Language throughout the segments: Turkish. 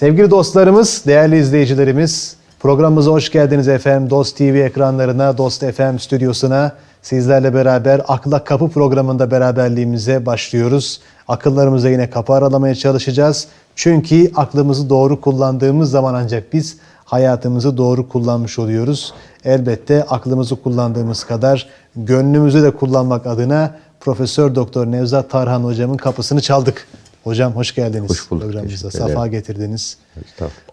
Sevgili dostlarımız, değerli izleyicilerimiz, programımıza hoş geldiniz efendim. Dost TV ekranlarına, Dost FM stüdyosuna sizlerle beraber Akla Kapı programında beraberliğimize başlıyoruz. Akıllarımıza yine kapı aralamaya çalışacağız. Çünkü aklımızı doğru kullandığımız zaman ancak biz hayatımızı doğru kullanmış oluyoruz. Elbette aklımızı kullandığımız kadar gönlümüzü de kullanmak adına Profesör Doktor Nevzat Tarhan hocamın kapısını çaldık. Hocam hoş geldiniz. Hoş bulduk, Programımıza safa getirdiniz.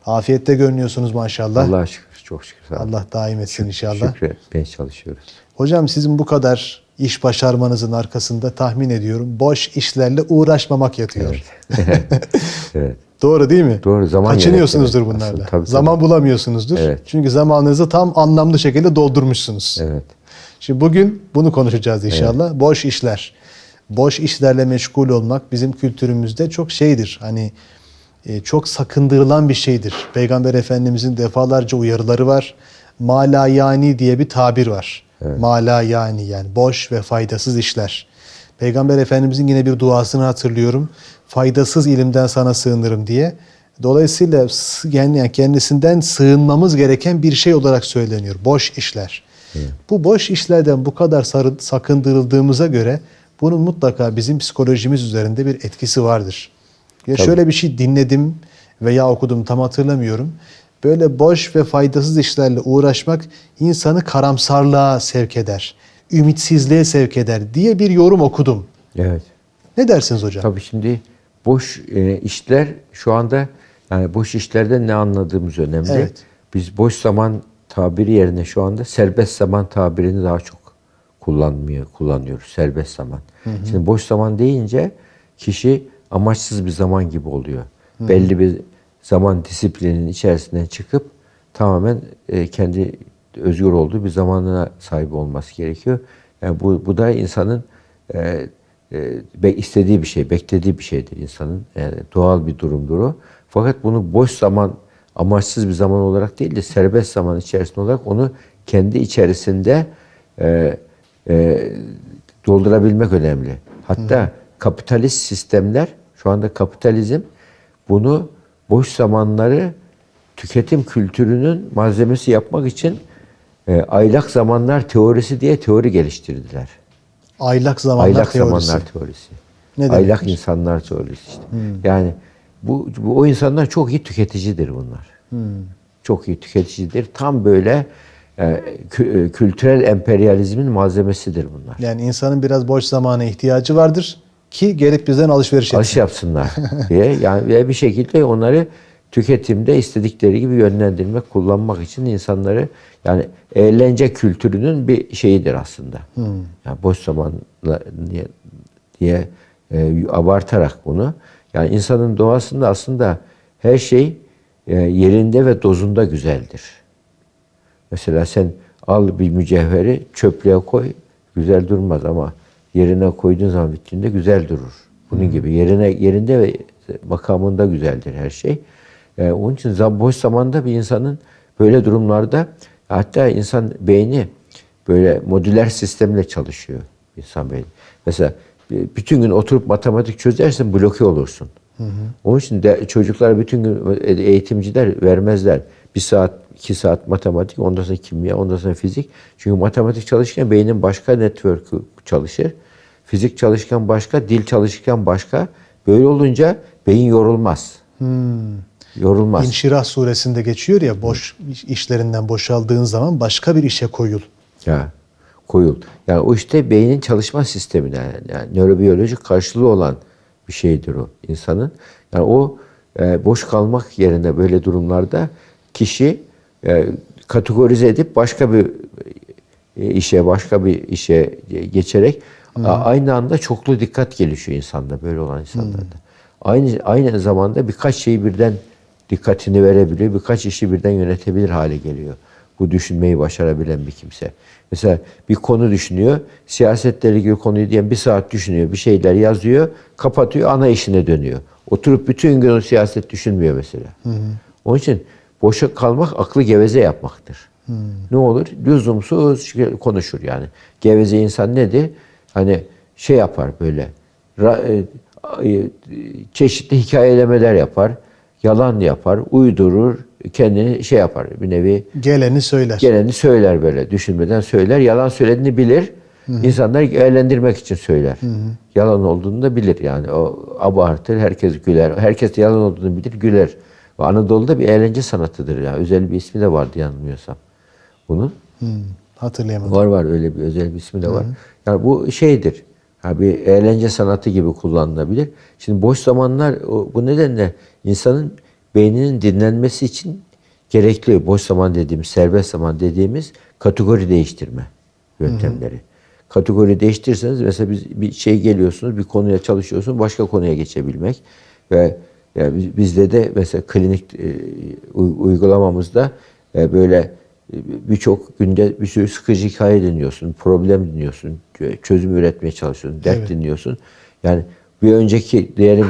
Afiyette görünüyorsunuz maşallah. Allah'a şükür, çok şükür. Allah daim etsin inşallah. Şükür etmeye çalışıyoruz. Hocam sizin bu kadar iş başarmanızın arkasında tahmin ediyorum boş işlerle uğraşmamak yatıyor. Evet. Doğru değil mi? Doğru, zaman Kaçınıyorsunuzdur yönetimi bunlarla. aslında, tabii, tabii. zaman bulamıyorsunuzdur. Evet. Çünkü zamanınızı tam anlamlı şekilde doldurmuşsunuz. Evet. Şimdi bugün bunu konuşacağız inşallah. Boş işler. Boş işlerle meşgul olmak bizim kültürümüzde çok şeydir. Hani e, çok sakındırılan bir şeydir. Peygamber Efendimizin defalarca uyarıları var. Mala yani diye bir tabir var. Mala yani yani boş ve faydasız işler. Peygamber Efendimizin yine bir duasını hatırlıyorum. Faydasız ilimden sana sığınırım diye. Dolayısıyla yani kendisinden sığınmamız gereken bir şey olarak söyleniyor. Boş işler. Bu boş işlerden bu kadar sakındırıldığımıza göre bunun mutlaka bizim psikolojimiz üzerinde bir etkisi vardır. Ya Tabii. şöyle bir şey dinledim veya okudum tam hatırlamıyorum. Böyle boş ve faydasız işlerle uğraşmak insanı karamsarlığa sevk eder. Ümitsizliğe sevk eder diye bir yorum okudum. Evet. Ne dersiniz hocam? Tabii şimdi boş e, işler şu anda yani boş işlerden ne anladığımız önemli. Evet. Biz boş zaman tabiri yerine şu anda serbest zaman tabirini daha çok kullanmıyor, kullanıyoruz. Serbest zaman. Şimdi boş zaman deyince kişi amaçsız bir zaman gibi oluyor. Belli bir zaman disiplinin içerisinden çıkıp tamamen e, kendi özgür olduğu bir zamanına sahip olması gerekiyor. Yani bu, bu da insanın e, e, istediği bir şey, beklediği bir şeydir insanın. Yani doğal bir durumdur o. Fakat bunu boş zaman, amaçsız bir zaman olarak değil de serbest zaman içerisinde olarak onu kendi içerisinde e, e, doldurabilmek önemli. Hatta kapitalist sistemler, şu anda kapitalizm bunu boş zamanları tüketim kültürünün malzemesi yapmak için e, aylak zamanlar teorisi diye teori geliştirdiler. Aylak zamanlar aylak teorisi. zamanlar teorisi. Ne demek? aylak insanlar teorisi işte. Yani bu, bu o insanlar çok iyi tüketicidir bunlar. Çok iyi tüketicidir. Tam böyle kültürel emperyalizmin malzemesidir bunlar. Yani insanın biraz boş zamana ihtiyacı vardır ki gelip bizden alışveriş etsin. Alış yapsınlar diye. Yani ve bir şekilde onları tüketimde istedikleri gibi yönlendirmek, kullanmak için insanları yani eğlence kültürünün bir şeyidir aslında. Yani boş zamanla diye, diye e, abartarak bunu. Yani insanın doğasında aslında her şey e, yerinde ve dozunda güzeldir. Mesela sen al bir mücevheri çöplüğe koy, güzel durmaz ama yerine koyduğun zaman bittiğinde güzel durur. Bunun gibi yerine yerinde ve makamında güzeldir her şey. Ee, onun için boş zamanda bir insanın böyle durumlarda hatta insan beyni böyle modüler sistemle çalışıyor insan beyni. Mesela bütün gün oturup matematik çözersin bloke olursun. Onun için de çocuklara bütün gün eğitimciler vermezler. Bir saat, iki saat matematik, ondan sonra kimya, ondan sonra fizik. Çünkü matematik çalışırken beynin başka network'ü çalışır. Fizik çalışırken başka, dil çalışırken başka. Böyle olunca beyin yorulmaz. Yorulmaz. İnşirah suresinde geçiyor ya boş işlerinden boşaldığın zaman başka bir işe koyul. Ya koyul. Yani o işte beynin çalışma sistemine yani nörobiyolojik karşılığı olan bir şeydir o insanın. Yani o e, boş kalmak yerine böyle durumlarda kişi e, kategorize edip başka bir e, işe, başka bir işe geçerek a- aynı anda çoklu dikkat gelişiyor insanda böyle olan insanlarda. Aynı aynı zamanda birkaç şeyi birden dikkatini verebiliyor, birkaç işi birden yönetebilir hale geliyor. Bu düşünmeyi başarabilen bir kimse. Mesela bir konu düşünüyor, siyasetle ilgili konuyu diyen bir saat düşünüyor, bir şeyler yazıyor, kapatıyor, ana işine dönüyor. Oturup bütün gün o siyaset düşünmüyor mesela. Onun için boşa kalmak aklı geveze yapmaktır. Ne olur? Lüzumsuz konuşur yani. Geveze insan nedir? Hani şey yapar böyle. e, e, çeşitli hikayelemeler yapar. yalan yapar, uydurur, kendini şey yapar. Bir nevi Geleni söyler. geleni söyler böyle. Düşünmeden söyler. Yalan söylediğini bilir. İnsanları eğlendirmek için söyler. Yalan olduğunu da bilir yani. O abartır, herkes güler. Herkes yalan olduğunu bilir, güler. Ve Anadolu'da bir eğlence sanatıdır yani. Özel bir ismi de vardı yanılmıyorsam. Bunun. Hmm, hatırlayamadım. Var var öyle bir özel bir ismi de var. Yani bu şeydir. Ha bir eğlence sanatı gibi kullanılabilir. Şimdi boş zamanlar bu nedenle insanın beyninin dinlenmesi için gerekli. Boş zaman dediğimiz, serbest zaman dediğimiz kategori değiştirme yöntemleri. Kategori değiştirirseniz mesela biz bir şey geliyorsunuz, bir konuya çalışıyorsunuz, başka konuya geçebilmek ve yani biz- bizde de mesela klinik e, uy- uygulamamızda e, böyle e, birçok günde bir sürü sıkıcı hikaye dinliyorsun, problem dinliyorsun, çö- çözüm üretmeye çalışıyorsun, dert Evet. dinliyorsun. Yani bir önceki diyelim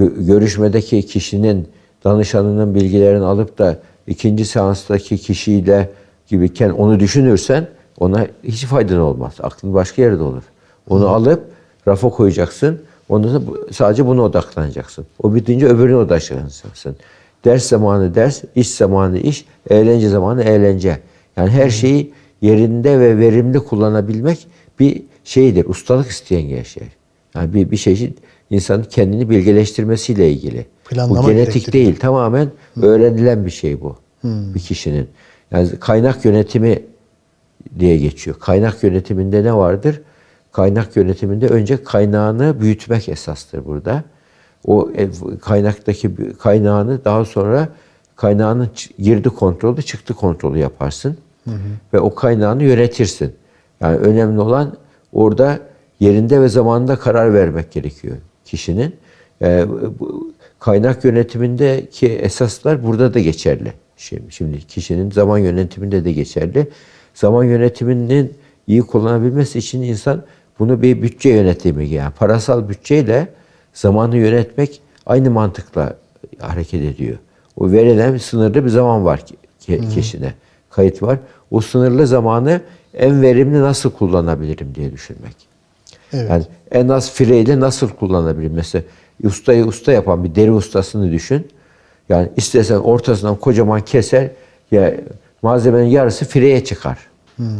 gö- görüşmedeki kişinin danışanının bilgilerini alıp da ikinci seanstaki kişiyle gibiken onu düşünürsen ona hiç faydan olmaz. Aklın başka yerde olur. Onu alıp rafa koyacaksın. Ondan sonra sadece buna odaklanacaksın. O bitince öbürüne odaklanacaksın. Ders zamanı ders, iş zamanı iş, eğlence zamanı eğlence. Yani her şeyi yerinde ve verimli kullanabilmek bir şeydir. Ustalık isteyen şey. Yani bir, bir şey insanın kendini bilgeleştirmesiyle ilgili. Planlama bu genetik değil. Tamamen öğrenilen bir şey bu. Bir kişinin. Yani kaynak yönetimi diye geçiyor. Kaynak yönetiminde ne vardır? Kaynak yönetiminde önce kaynağını büyütmek esastır burada. O kaynaktaki kaynağını daha sonra kaynağının girdi kontrolü, çıktı kontrolü yaparsın. Ve o kaynağını yönetirsin. Yani önemli olan orada yerinde ve zamanında karar vermek gerekiyor kişinin. E, bu kaynak yönetimindeki esaslar burada da geçerli. Şimdi, şimdi kişinin zaman yönetiminde de geçerli. Zaman yönetiminin iyi kullanabilmesi için insan bunu bir bütçe yönetimi yani parasal bütçeyle zamanı yönetmek aynı mantıkla hareket ediyor. O verilen sınırlı bir zaman var ki- ki- kişine. Kayıt var. O sınırlı zamanı en verimli nasıl kullanabilirim diye düşünmek. Evet. Yani en az fireyle nasıl kullanabilirim? Mesela ustayı usta yapan bir deri ustasını düşün. Yani istesen ortasından kocaman keser ya malzemenin yarısı fireye çıkar.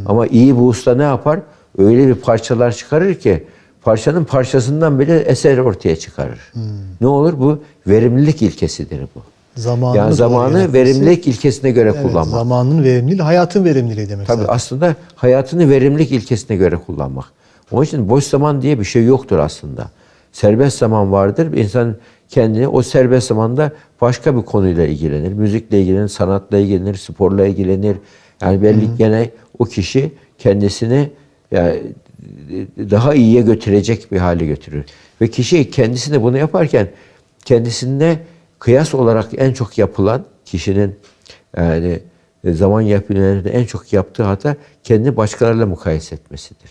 Ama iyi bir usta ne yapar? Öyle bir parçalar çıkarır ki parçanın parçasından bile eser ortaya çıkarır. Ne olur? Bu verimlilik ilkesidir bu. Zamanını yani zamanı verimlilik ilkesine göre Evet, kullanmak. zamanın verimliliği, hayatın verimliliği demek Tabii zaten. aslında hayatını verimlilik ilkesine göre kullanmak. Onun için boş zaman diye bir şey yoktur aslında. Serbest zaman vardır. İnsan kendini o serbest zamanda başka bir konuyla ilgilenir. Müzikle ilgilenir, sanatla ilgilenir, sporla ilgilenir. Yani belli gene o kişi kendisini yani daha iyiye götürecek bir hale götürür. Ve kişi kendisine bunu yaparken kendisinde kıyas olarak en çok yapılan kişinin yani zaman yapılarında en çok yaptığı hata kendini başkalarıyla mukayese etmesidir.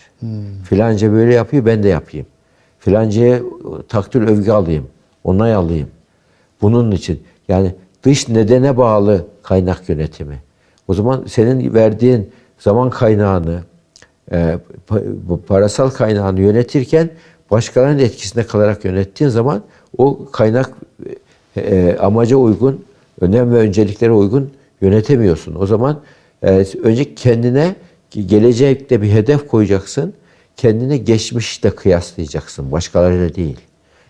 Filanca böyle yapıyor ben de yapayım. Filancaya takdir övgü alayım. Onay alayım. Bunun için yani dış nedene bağlı kaynak yönetimi. O zaman senin verdiğin zaman kaynağını, e, parasal kaynağını yönetirken başkalarının etkisinde kalarak yönettiğin zaman o kaynak e, amaca uygun, önem ve önceliklere uygun yönetemiyorsun. O zaman e, önce kendine gelecekte bir hedef koyacaksın. Kendine geçmişle kıyaslayacaksın. Başkalarıyla değil.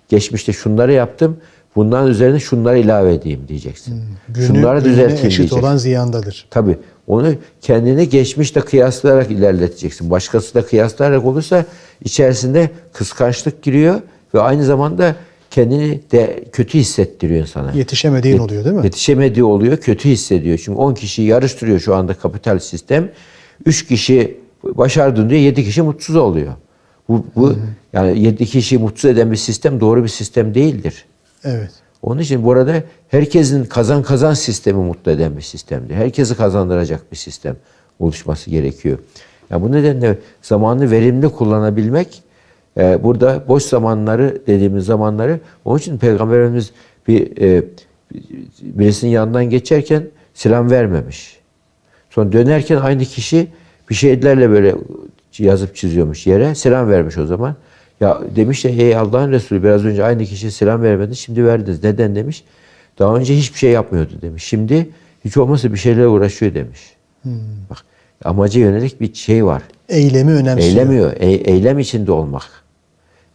Geçmişte şunları yaptım. Bundan üzerine şunları ilave edeyim diyeceksin. Günü, şunları düzelteyim eşit diyeceksin. olan ziyandadır. Tabii. Onu kendini geçmişle kıyaslayarak ilerleteceksin. Başkasıyla kıyaslayarak olursa içerisinde kıskançlık giriyor ve aynı zamanda kendini de kötü hissettiriyor insana. Yetişemediğin oluyor değil mi? Yetişemediği oluyor, kötü hissediyor. Çünkü 10 kişiyi yarıştırıyor şu anda kapital sistem. 3 kişi başardın diye 7 kişi mutsuz oluyor. Bu, bu yani 7 kişiyi mutsuz eden bir sistem doğru bir sistem değildir. Evet. Onun için burada herkesin kazan kazan sistemi mutlu eden bir sistemdir. Herkesi kazandıracak bir sistem oluşması gerekiyor. Yani bu nedenle zamanı verimli kullanabilmek e, burada boş zamanları dediğimiz zamanları onun için Peygamber Efendimiz bir e, birisinin yanından geçerken selam vermemiş. Sonra dönerken aynı kişi bir şeylerle böyle yazıp çiziyormuş yere. Selam vermiş o zaman. Ya demiş ya ey Allah'ın Resulü biraz önce aynı kişi selam vermedi şimdi verdiniz. Neden demiş? Daha önce hiçbir şey yapmıyordu demiş. Şimdi hiç olmazsa bir şeylerle uğraşıyor demiş. Bak amaca yönelik bir şey var. Eylemi önemsiyor. Eylemiyor. E- eylem içinde olmak.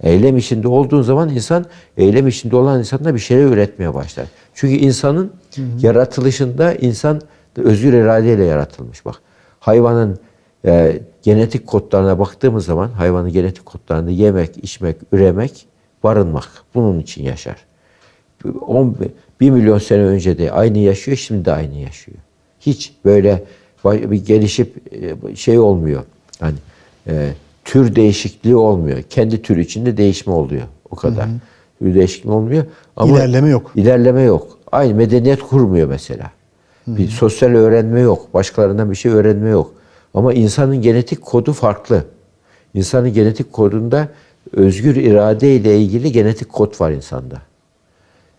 Eylem içinde olduğun zaman insan, eylem içinde olan insan da bir şeyler üretmeye başlar. Çünkü insanın yaratılışında insan özgür iradeyle yaratılmış. Bak hayvanın e, genetik kodlarına baktığımız zaman hayvanın genetik kodlarında yemek, içmek, üremek, barınmak bunun için yaşar. 10, 1 milyon sene önce de aynı yaşıyor, şimdi de aynı yaşıyor. Hiç böyle bir gelişip e, şey olmuyor. Hani e, tür değişikliği olmuyor. Kendi tür içinde değişme oluyor. O kadar. Tür değişikliği olmuyor. Ama İlerleme yok. İlerleme yok. Aynı medeniyet kurmuyor mesela. Bir sosyal öğrenme yok. Başkalarından bir şey öğrenme yok. Ama insanın genetik kodu farklı. İnsanın genetik kodunda özgür irade ile ilgili genetik kod var insanda.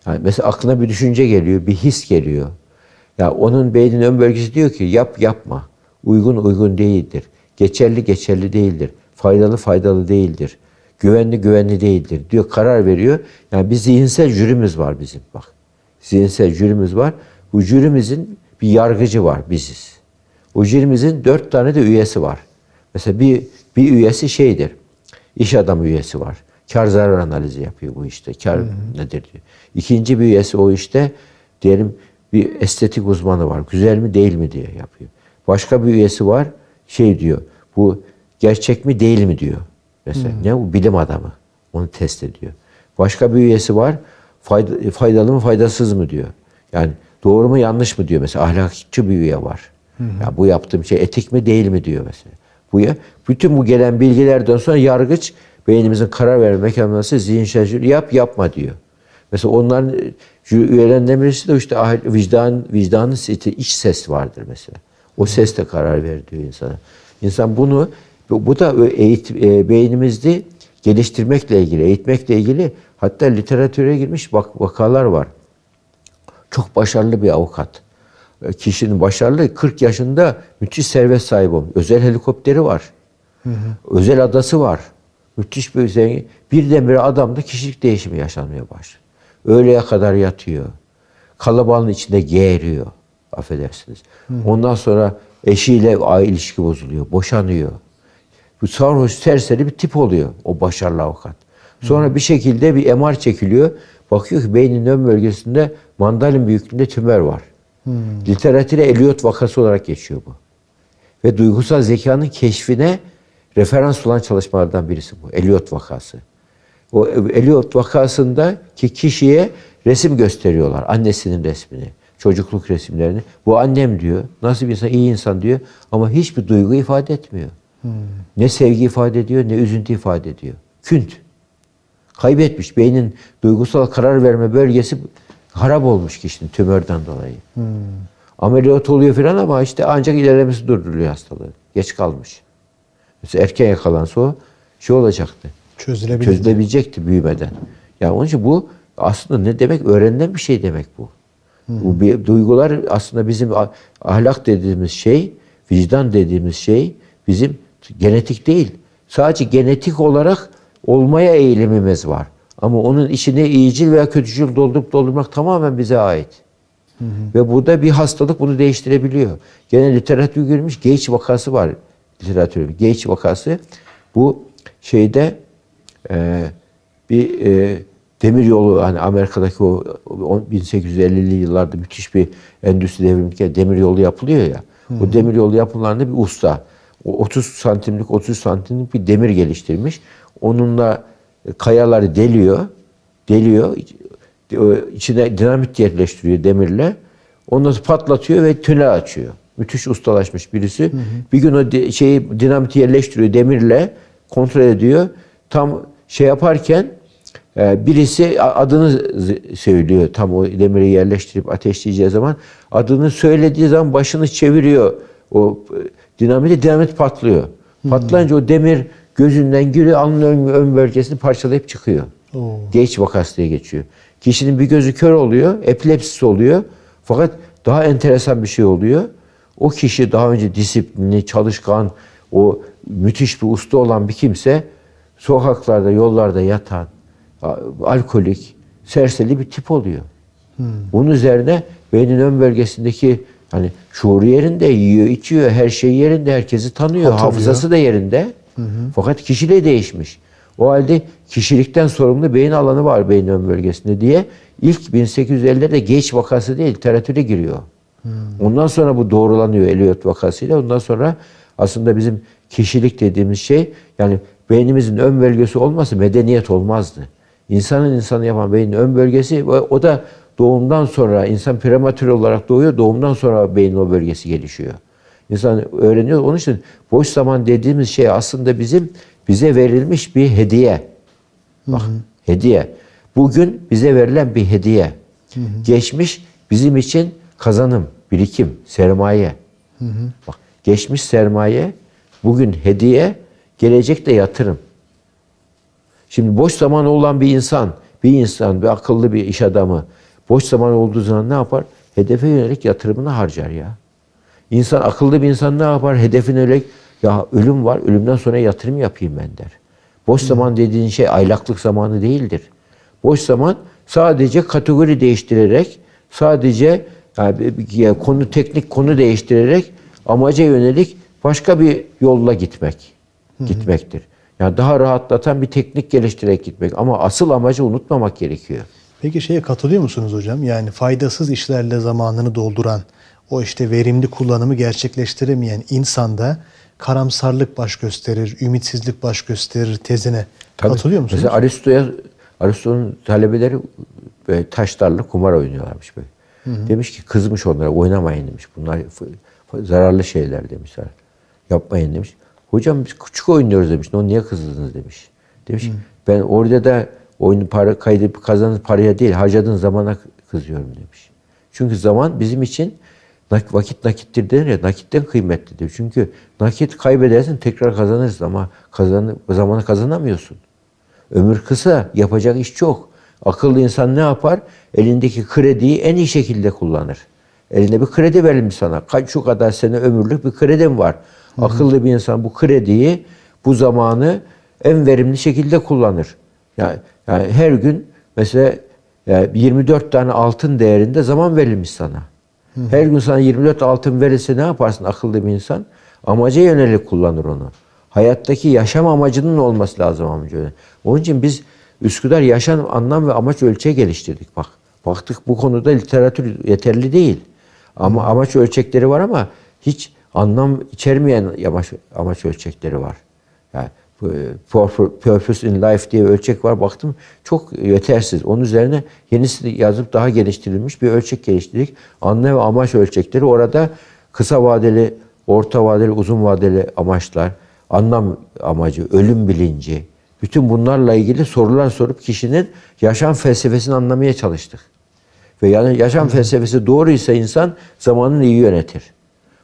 Yani mesela aklına bir düşünce geliyor, bir his geliyor. Ya onun beynin ön bölgesi diyor ki yap yapma. Uygun uygun değildir. Geçerli geçerli değildir. Faydalı faydalı değildir. Güvenli güvenli değildir diyor karar veriyor. Yani bir zihinsel jürimiz var bizim bak. Zihinsel jürimiz var. Bu jürimizin bir yargıcı var biziz. O jürimizin dört tane de üyesi var. Mesela bir, bir üyesi şeydir. İş adamı üyesi var. Kar zarar analizi yapıyor bu işte. Kar nedir diyor. İkinci bir üyesi o işte diyelim bir estetik uzmanı var. Güzel mi değil mi diye yapıyor. Başka bir üyesi var. Şey diyor. Bu gerçek mi değil mi diyor. Mesela ne bu bilim adamı. Onu test ediyor. Başka bir üyesi var. Fayda, faydalı mı faydasız mı diyor. Yani doğru mu yanlış mı diyor mesela. Ahlakçı bir üye var. Ya bu yaptığım şey etik mi değil mi diyor mesela. Bu ya bütün bu gelen bilgilerden sonra yargıç beynimizin karar verme mekanizması zihinsel jüri yap yapma diyor. Mesela onların e, üyelerinden birisi de işte vicdan vicdanın iç ses vardır mesela. O ses de karar ver diyor insana. İnsan bunu bu da eğit, e, beynimizde geliştirmekle ilgili, eğitmekle ilgili hatta literatüre girmiş bak vakalar var. Çok başarılı bir avukat. E, Kişinin başarılı 40 yaşında müthiş servet sahibi olmuş. Özel helikopteri var. Özel adası var. Müthiş bir zengin. Birdenbire adamda kişilik değişimi yaşanmaya başlıyor. Öğleye kadar yatıyor. Kalabalığın içinde geğiriyor. Affedersiniz. Ondan sonra eşiyle aile ilişki bozuluyor. Boşanıyor. Bu sarhoş serseri bir tip oluyor o başarılı avukat. Sonra bir şekilde bir MR çekiliyor. Bakıyor ki beynin ön bölgesinde mandalin büyüklüğünde tümör var. Literatüre Eliot vakası olarak geçiyor bu. Ve duygusal zekanın keşfine referans olan çalışmalardan birisi bu. Eliot vakası. O Eliot vakasında ki kişiye resim gösteriyorlar. Annesinin resmini, çocukluk resimlerini. Bu annem diyor. Nasıl bir insan? iyi insan diyor. Ama hiçbir duygu ifade etmiyor. Ne sevgi ifade ediyor, ne üzüntü ifade ediyor. Künt. Kaybetmiş. Beynin duygusal karar verme bölgesi harap olmuş kişinin tümörden dolayı. Ameliyat oluyor falan ama işte ancak ilerlemesi durduruyor hastalığı. Geç kalmış. Mesela erken yakalansa o şey olacaktı. Çözülebilir. Çözülebilecekti büyümeden. Yani onun için bu aslında ne demek? Öğrenilen bir şey demek bu. Bu bir, duygular aslında bizim ah- ahlak dediğimiz şey, vicdan dediğimiz şey bizim genetik değil. Sadece genetik olarak olmaya eğilimimiz var. Ama onun içine iyicil veya kötücül doldurup doldurmak tamamen bize ait. Ve burada bir hastalık bunu değiştirebiliyor. Gene literatür girmiş Gates vakası var. Literatür. Gates vakası bu şeyde e, bir e, demir yolu hani Amerika'daki o, o 1850'li yıllarda müthiş bir endüstri devrimi demir yolu yapılıyor ya. O demir yolu yapılarında bir usta o 30 santimlik 30 santimlik bir demir geliştirmiş. Onunla kayaları deliyor. Deliyor. içine dinamit yerleştiriyor demirle. Sonra patlatıyor ve tünel açıyor. Müthiş ustalaşmış birisi. Bir gün o şeyi dinamiti yerleştiriyor demirle kontrol ediyor. Tam şey yaparken e, birisi adını söylüyor. Tam o demiri yerleştirip ateşleyeceği zaman adını söylediği zaman başını çeviriyor. O e, dinamiti dinamit patlıyor. Patlayınca o demir gözünden giriyor, alnın ön, ön bölgesini parçalayıp çıkıyor. Oo. Geç vakası diye geçiyor. Kişinin bir gözü kör oluyor, epilepsisi oluyor. Fakat daha enteresan bir şey oluyor. O kişi daha önce disiplinli, çalışkan, o müthiş bir usta olan bir kimse sokaklarda, yollarda yatan, alkolik, serseri bir tip oluyor. Bunun üzerine beynin ön bölgesindeki hani şuuru yerinde, yiyor, içiyor, her şey yerinde, herkesi tanıyor, Hatırlıyor. hafızası da yerinde. Fakat kişiliği değişmiş. O halde kişilikten sorumlu beyin alanı var beyin ön bölgesinde diye ilk 1850'lerde geç vakası diye literatüre giriyor. Ondan sonra bu doğrulanıyor Eliot vakasıyla. Ondan sonra aslında bizim kişilik dediğimiz şey yani beynimizin ön bölgesi olmasa medeniyet olmazdı. İnsanın insanı yapan beynin ön bölgesi o da doğumdan sonra insan prematür olarak doğuyor. Doğumdan sonra beynin o bölgesi gelişiyor. İnsan öğreniyor. Onun için boş zaman dediğimiz şey aslında bizim bize verilmiş bir hediye. Bak hediye. Bugün bize verilen bir hediye. Geçmiş bizim için kazanım, birikim, sermaye. Bak geçmiş sermaye, bugün hediye, gelecekte yatırım. Şimdi boş zaman olan bir insan, bir insan, bir akıllı bir iş adamı boş zaman olduğu zaman ne yapar? Hedefe yönelik yatırımını harcar ya. İnsan akıllı bir insan ne yapar? Hedefine yönelik ya ölüm var, ölümden sonra yatırım yapayım ben der. Boş zaman dediğin şey aylaklık zamanı değildir. Boş zaman sadece kategori değiştirerek, sadece yani konu teknik konu değiştirerek amaca yönelik başka bir yolla gitmek gitmektir. Yani daha rahatlatan bir teknik geliştirerek gitmek ama asıl amacı unutmamak gerekiyor. Peki şeye katılıyor musunuz hocam? Yani faydasız işlerle zamanını dolduran, o işte verimli kullanımı gerçekleştiremeyen insanda karamsarlık baş gösterir, ümitsizlik baş gösterir tezine. Tabii. Katılıyor musunuz? Mesela Aristo'ya Aristo'nun talebeleri böyle taşlarla kumar oynuyorlarmış böyle. Demiş ki kızmış onlara oynamayın demiş. Bunlar zararlı şeyler demişler. Yapmayın demiş. Hocam biz küçük oynuyoruz demiş. "Ne, niye kızdınız demiş. Demiş ki, ben orada da oyunu para kaydedip kazandığınız paraya değil harcadığın zamana kızıyorum demiş. Çünkü zaman bizim için vakit nakittir denir ya nakitten kıymetlidir. Çünkü nakit kaybedersin tekrar kazanırsın ama kazan, zamanı kazanamıyorsun. Ömür kısa, yapacak iş çok. Akıllı insan ne yapar? Elindeki krediyi en iyi şekilde kullanır. Elinde bir kredi verilmiş sana. Kaç şu kadar sene ömürlük bir kredin var. Akıllı bir insan bu krediyi, bu zamanı en verimli şekilde kullanır. Yani, yani her gün mesela yani 24 tane altın değerinde zaman verilmiş sana. Her gün sana 24 altın verirse ne yaparsın akıllı bir insan? Amaca yönelik kullanır onu. Hayattaki yaşam amacının olması lazım yönelik. Onun için biz Üsküdar yaşam anlam ve amaç ölçeği geliştirdik bak. Baktık bu konuda literatür yeterli değil. Ama amaç ölçekleri var ama hiç anlam içermeyen amaç, amaç ölçekleri var. Yani purpose- in life diye ölçek var. Baktım çok yetersiz. Onun üzerine yenisini yazıp daha geliştirilmiş bir ölçek geliştirdik. Anlam ve amaç ölçekleri orada kısa vadeli, orta vadeli, uzun vadeli amaçlar, anlam amacı, ölüm bilinci, bütün bunlarla ilgili sorular sorup kişinin yaşam felsefesini anlamaya çalıştık. Ve yani yaşam felsefesi doğruysa insan zamanını iyi yönetir.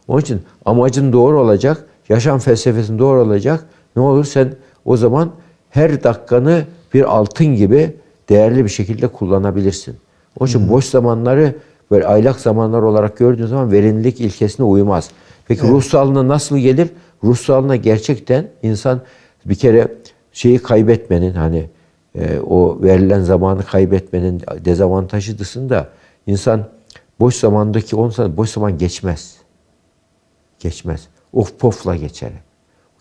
Onun için amacın doğru olacak, yaşam felsefesin doğru olacak. Ne olur sen o zaman her dakikanı bir altın gibi değerli bir şekilde kullanabilirsin. Onun için boş zamanları böyle aylak zamanlar olarak gördüğün zaman verimlilik ilkesine uymaz. Peki ruh sağlığına nasıl gelir? Ruh sağlığına gerçekten insan bir kere şeyi kaybetmenin hani e, o verilen zamanı kaybetmenin dezavantajı dışında insan boş zamandaki onsa boş zaman geçmez. Geçmez. Of pofla geçer.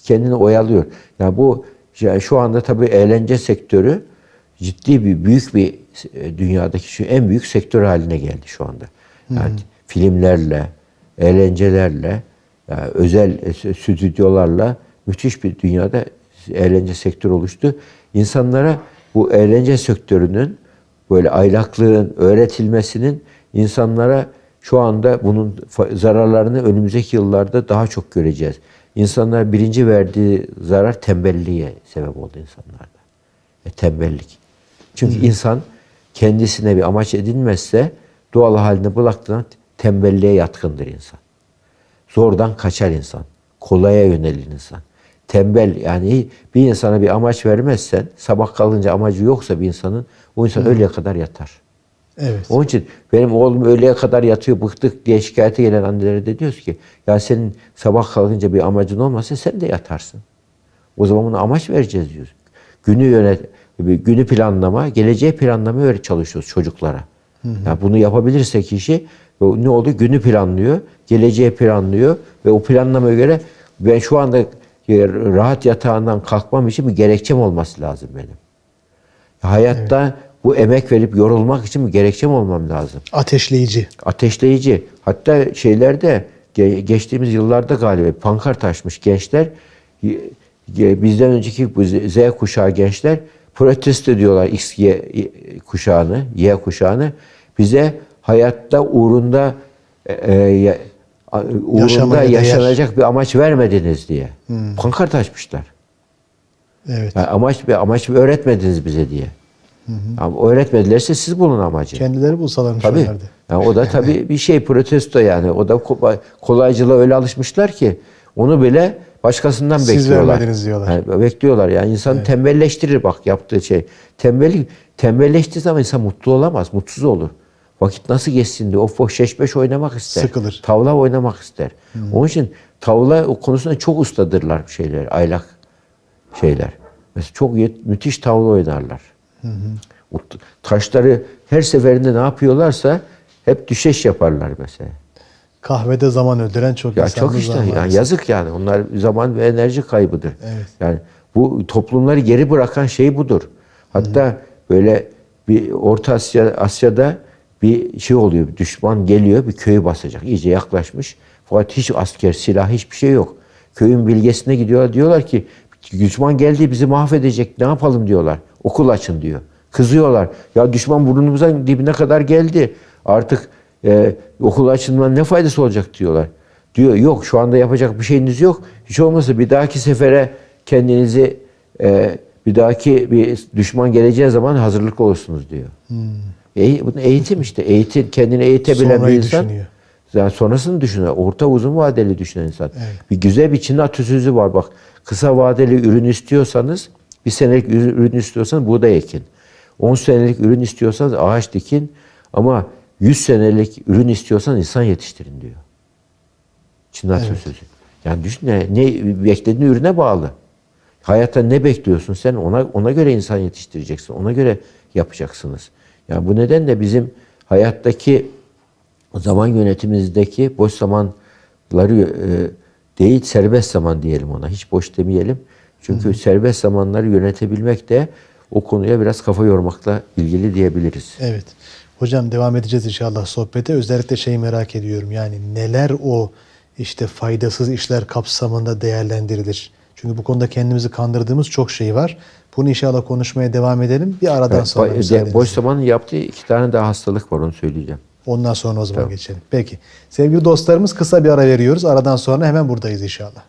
Kendini oyalıyor. Yani bu şu anda tabii eğlence sektörü ciddi bir büyük bir e, dünyadaki şu en büyük sektör haline geldi şu anda. Yani filmlerle, eğlencelerle, yani özel e, stüdyolarla müthiş bir dünyada eğlence sektörü oluştu. İnsanlara bu eğlence sektörünün böyle aylaklığın öğretilmesinin insanlara şu anda bunun zararlarını önümüzdeki yıllarda daha çok göreceğiz. İnsanlar birinci verdiği zarar tembelliğe sebep oldu insanlarda. E, tembellik. Çünkü insan kendisine bir amaç edinmezse doğal haline bıraktığında tembelliğe yatkındır insan. Zordan kaçar insan. Kolaya yönelir insan. Tembel yani bir insana bir amaç vermezsen sabah kalınca amacı yoksa bir insanın o insan öğleye kadar yatar. Evet. Onun için benim oğlum öğleye kadar yatıyor bıktık diye şikayete gelen annelere de diyoruz ki ya senin sabah kalkınca bir amacın olmasa sen de yatarsın. O zaman buna amaç vereceğiz diyoruz. Günü yönet, günü planlama, geleceği planlama öyle çalışıyoruz çocuklara. Yani bunu yapabilirse kişi ne oldu? Günü planlıyor, geleceği planlıyor ve o planlamaya göre ben şu anda e, rahat yatağından kalkmam için bir gerekçem olması lazım benim. Hayatta bu emek verip yorulmak için bir gerekçem olmam lazım Ateşleyici. ateşleyici. Hatta şeylerde ge- geçtiğimiz yıllarda galiba pankart açmış gençler bizden önceki bu Z kuşağı gençler protesto ediyorlar X Y kuşağını, Y kuşağını. Bize hayatta uğrunda e, e, uğrunda Yaşamaya değer. yaşanacak bir amaç vermediniz diye. Pankart açmışlar. Evet. Yani amaç bir amaç öğretmediniz bize diye. Ama öğretmedilerse siz bulun amacı. Kendileri bulsalarmış Tabii. onlarda. Yani o da tabii bir şey protesto yani. O da ko- kolaycılığa öyle alışmışlar ki onu bile başkasından Siz bekliyorlar. vermediniz diyorlar. Yani bekliyorlar yani insanı tembelleştirir bak yaptığı şey. Tembellik tembelleştiği zaman insan mutlu olamaz, mutsuz olur. Vakit nasıl geçsin diye. O boş şeş beş oynamak ister. Sıkılır. Tavla oynamak ister. Onun için tavla konusunda çok ustadırlar şeyler, aylak şeyler. Mesela çok müthiş tavla oynarlar. O taşları her seferinde ne yapıyorlarsa hep düşeş yaparlar mesela. Kahvede zaman öldüren çok Ya çok işte var yani yazık yani. Onlar zaman ve enerji kaybıdır. Evet. Yani bu toplumları geri bırakan şey budur. Hatta böyle bir Orta Asya Asya'da bir şey oluyor. Bir düşman geliyor bir köyü basacak. İyice yaklaşmış. Fakat hiç asker, silah hiçbir şey yok. Köyün bilgesine gidiyorlar. Diyorlar ki düşman geldi bizi mahvedecek. Ne yapalım diyorlar. Okul açın diyor. Kızıyorlar. Ya düşman burnumuzun dibine kadar geldi. Artık e, okul açılmanın ne faydası olacak diyorlar. Diyor yok şu anda yapacak bir şeyiniz yok. Hiç olmazsa bir dahaki sefere kendinizi e, bir dahaki bir düşman geleceği zaman hazırlıklı olursunuz diyor. E, bu eğitim işte. Eğitim, kendini eğitebilen bir insan. düşünüyor. Yani sonrasını düşünüyor. Orta uzun vadeli düşünen insan. Evet. Bir güzel bir Çin atasözü var bak. Kısa vadeli ürün istiyorsanız, bir senelik ürün istiyorsanız buğday ekin. 10 senelik ürün istiyorsanız ağaç dikin. Ama 100 senelik ürün istiyorsan insan yetiştirin diyor. Çin atasözü. Yani düşün ne, ne beklediğin ürüne bağlı. Hayatta ne bekliyorsun sen ona ona göre insan yetiştireceksin. Ona göre yapacaksınız. Yani bu nedenle bizim hayattaki zaman yönetimimizdeki boş zamanları e, değil serbest zaman diyelim ona. Hiç boş demeyelim. Çünkü serbest zamanları yönetebilmek de o konuya biraz kafa yormakla ilgili diyebiliriz. Evet. Hocam devam edeceğiz inşallah sohbete. Özellikle şeyi merak ediyorum. Yani neler o işte faydasız işler kapsamında değerlendirilir? Çünkü bu konuda kendimizi kandırdığımız çok şey var. Bunu inşallah konuşmaya devam edelim. Bir aradan Evet, sonra müsaadenizle. boş zamanın yaptığı iki tane daha hastalık var onu söyleyeceğim. Ondan sonra o zaman geçelim. Peki. Sevgili dostlarımız kısa bir ara veriyoruz. Aradan sonra hemen buradayız inşallah.